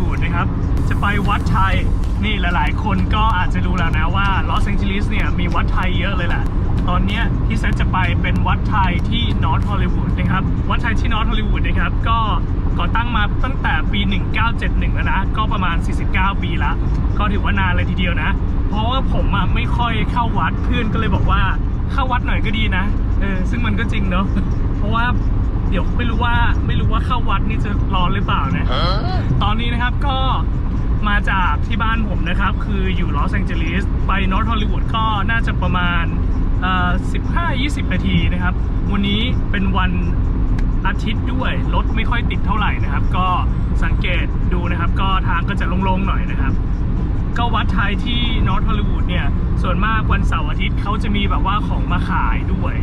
วูดนะครับ จะไปวัดไทย นี่หลายๆ คนก็อาจจะรู้แล้วนะว่าลอสแองเจลิสเนี่ยมีวัดไทยเยอะเลยแหละ ตอนนี้ที่เซตจะไปเป็นวัดไทยที่นอร์ทฮอลลีวูดนะครับ วัดไทยที่นอร์ทฮอลลีวูดนะครับ ก็ก่อตั้งมาตั้งแต่ปี 1971 แล้วนะ ก็ประมาณ 49 ปีละก็ถือว่านานเลยทีเดียวนะ เพราะว่าผมอะไม่ค่อยเข้าวัดเพื่อนก็เลยบอกว่าเข้าวัดหน่อยก็ดีนะ เออ ซึ่งมันก็จริงเนาะ เพราะว่า เดี๋ยวไม่รู้ว่าไม่รู้ว่าเข้าวัดนี่จะร้อนหรือเปล่านะ ตอนนี้นะครับก็มาจากที่บ้านผมนะครับ คืออยู่ลอสแองเจลิสไปนอร์ทฮอลลีวูดก็น่าจะประมาณเอ่อ15-20 นาทีนะครับ วันนี้เป็นวันอาทิตย์ด้วยรถไม่ค่อยติดเท่าไหร่นะครับ ก็สังเกตดูนะครับ ก็ทางก็จะโล่งๆหน่อยนะครับ ก็วัดไทยที่นอร์ทฮอลลีวูดเนี่ย ส่วนมากวันเสาร์อาทิตย์เขาจะมีแบบว่าของมาขายด้วย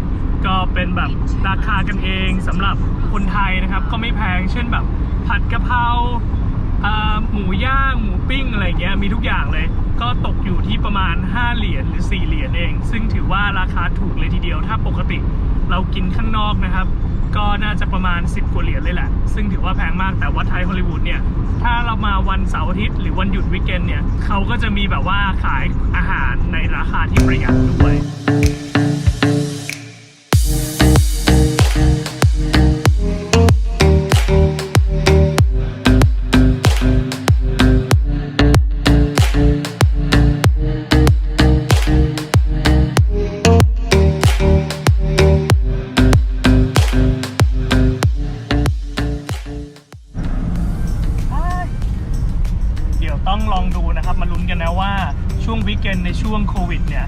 ก็เป็นแบบราคากันเองสำหรับคนไทยนะครับ ก็ไม่แพงเช่นแบบผัดกะเพราอ่าหมูย่างหมูปิ้งอะไรเงี้ยมีทุกอย่างเลย ก็ตกอยู่ที่ประมาณ 5 เหรียญหรือ 4 เหรียญเอง ซึ่งถือว่าราคาถูกเลยทีเดียวถ้าปกติเรากินข้างนอกนะครับ ก็น่าจะประมาณ 10กว่าเหรียญเลยแหละ ซึ่งถือว่าแพงมากแต่ว่าไทยฮอลลีวูดเนี่ย ถ้าเรามาวันเสาร์อาทิตย์หรือวันหยุดวิกเอนเนี่ย เขาก็จะมีแบบว่าขายอาหารในราคาที่ประหยัดด้วย นะว่าช่วงวิกเอนในช่วงโควิดเนี่ย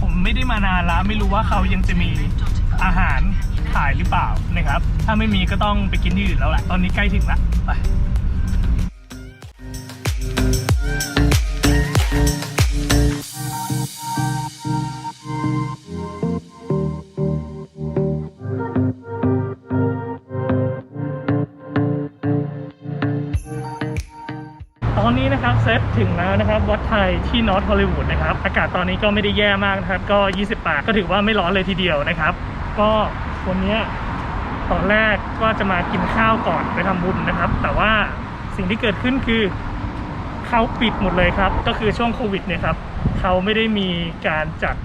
ผมไม่ได้มานานแล้วไม่รู้ว่าเขายังจะมีอาหารขายหรือเปล่านะครับ ถ้าไม่มีก็ต้องไปกินที่อื่นแล้วแหละ ตอนนี้ใกล้ถึงละไป นนี้นะครับเซตถึงแล้วนะครับวัดไทยที่นอร์ทฮอลลีวูดนะครับอากาศตอนนี้ก็ไม่ได้แย่มากนะครับก็ 28 ก็ถือว่าไม่ร้อนเลยทีเดียวนะครับ ก็วันนี้ตอนแรกก็จะมากินข้าวก่อนไปทำบุญนะครับ แต่ว่าสิ่งที่เกิดขึ้นคือเขาปิดหมดเลยครับ ก็คือช่วงโควิดเนี่ยครับเขาไม่ได้มีการจัด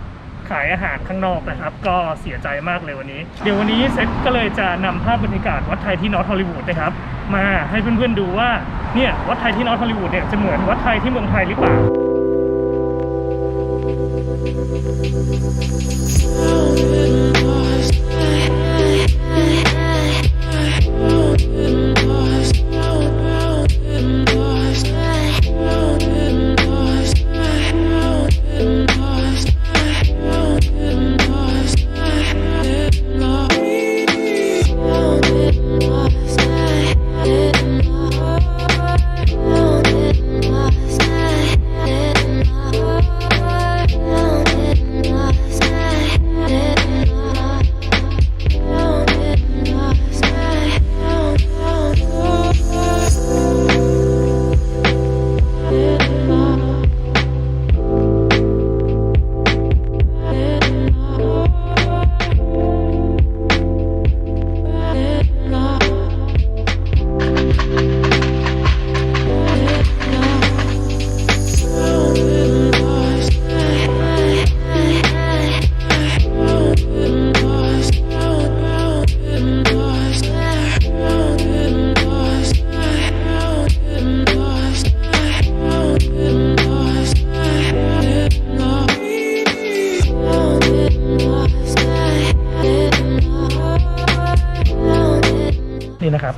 ขายอาหารข้างนอกนะครับ ก็เสียใจมากเลยวันนี้ เดี๋ยววันนี้เซตก็เลยจะนำภาพบรรยากาศวัดไทยที่นอร์ทฮอลลีวูดนะครับ มาให้เพื่อนๆดูว่าเนี่ยวัดไทยที่นอตฮอลลีวูดเนี่ยจะเหมือนวัดไทยที่เมืองไทยหรือเปล่าเรับ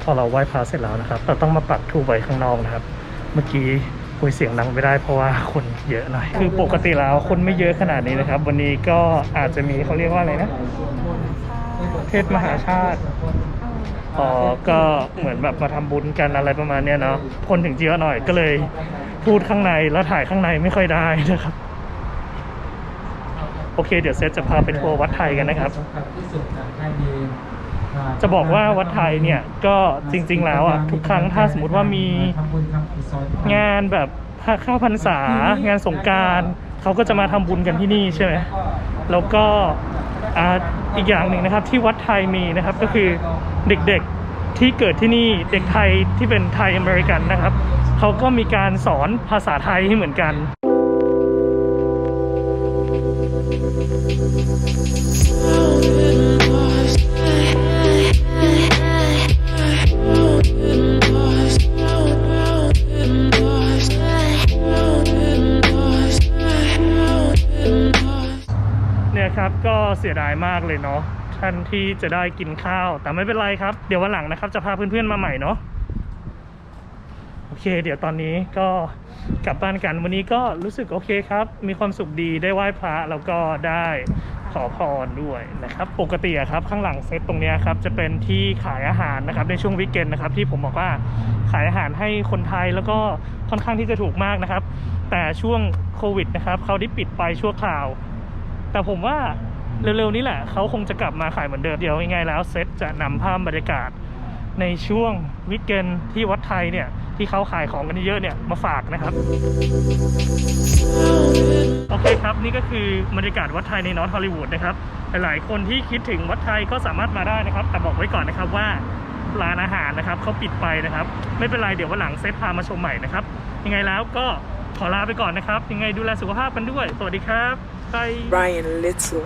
พอเราไหว้พระเสร็จแล้วนะครับ เราต้องมาปักธูปไว้ข้างนอกนะครับ เมื่อกี้คุยเสียงดังไม่ได้เพราะว่าคนเยอะหน่อย คือปกติแล้วคนไม่เยอะขนาดนี้นะครับ วันนี้ก็อาจจะมีเขาเรียกว่าอะไรนะ เทศมหาชาติอ๋อก็เหมือนแบบมาทำบุญกันอะไรประมาณเนี้ยเนาะ คนถึงเยอะหน่อยก็เลยพูดข้างในแล้วถ่ายข้างในไม่ค่อยได้นะครับ โอเค เดี๋ยวเซตจะพาไปทัวร์วัดไทยกันนะครับ จะบอกว่าวัดไทยเนี่ยก็จริง ๆ แล้วอะทุกครั้งถ้าสมมติว่ามีงานแบบข้าวพรรษางานสงกรารเขาก็จะมาทำบุญกันที่นี่ใช่ไหมแล้วก็อ่าอีกอย่างหนึ่งนะครับที่วัดไทยมีนะครับก็คือเด็กๆที่เกิดที่นี่เด็กไทยที่เป็นไทยอเมริกันนะครับเขาก็มีการสอนภาษาไทยให้เหมือนกัน นี่ยครับก็เสียดายมากเลยเนาะท่านที่จะได้กินข้าว แต่ไม่เป็นไรครับ เดี๋ยววันหลังนะครับ จะพาเพื่อนๆมาใหม่เนาะโอเค เดี๋ยวตอนนี้ก็กลับบ้านกันวันนี้ก็รู้สึกโอเคครับ มีความสุขดีได้ไหว้พระแล้วก็ได้ขอพรด้วยนะครับปกติอะครับข้างหลังเซตตรงนี้ครับจะเป็นที่ขายอาหารนะครับในช่วงวิกเกนนะครับที่ผมบอกว่าขายอาหารให้คนไทยแล้วก็ค่อนข้างที่จะถูกมากนะครับ แต่ช่วงโควิดนะครับเขาได้ปิดไปชั่วคราว แต่ผมว่าเร็วๆนี้แหละเขาคงจะกลับมาขายเหมือนเดิมเดี๋ยวยังไงแล้วเซตจะนำภาพบรรยากาศในช่วงวิกเกนที่วัดไทยเนี่ย ที่เขาขายของกันเยอะเนี่ยมาฝากนะครับ โอเคครับ นี่ก็คือบรรยากาศวัดไทยในนอร์ทฮอลลีวูดนะครับ หลายๆคนที่คิดถึงวัดไทยก็สามารถมาได้นะครับ แต่บอกไว้ก่อนนะครับว่าร้านอาหารนะครับเขาปิดไปนะครับ ไม่เป็นไรเดี๋ยววันหลังเซตพามาชมใหม่นะครับ ยังไงแล้วก็ขอลาไปก่อนนะครับ ยังไงดูแลสุขภาพกันด้วย สวัสดีครับ บาย Ryan Little.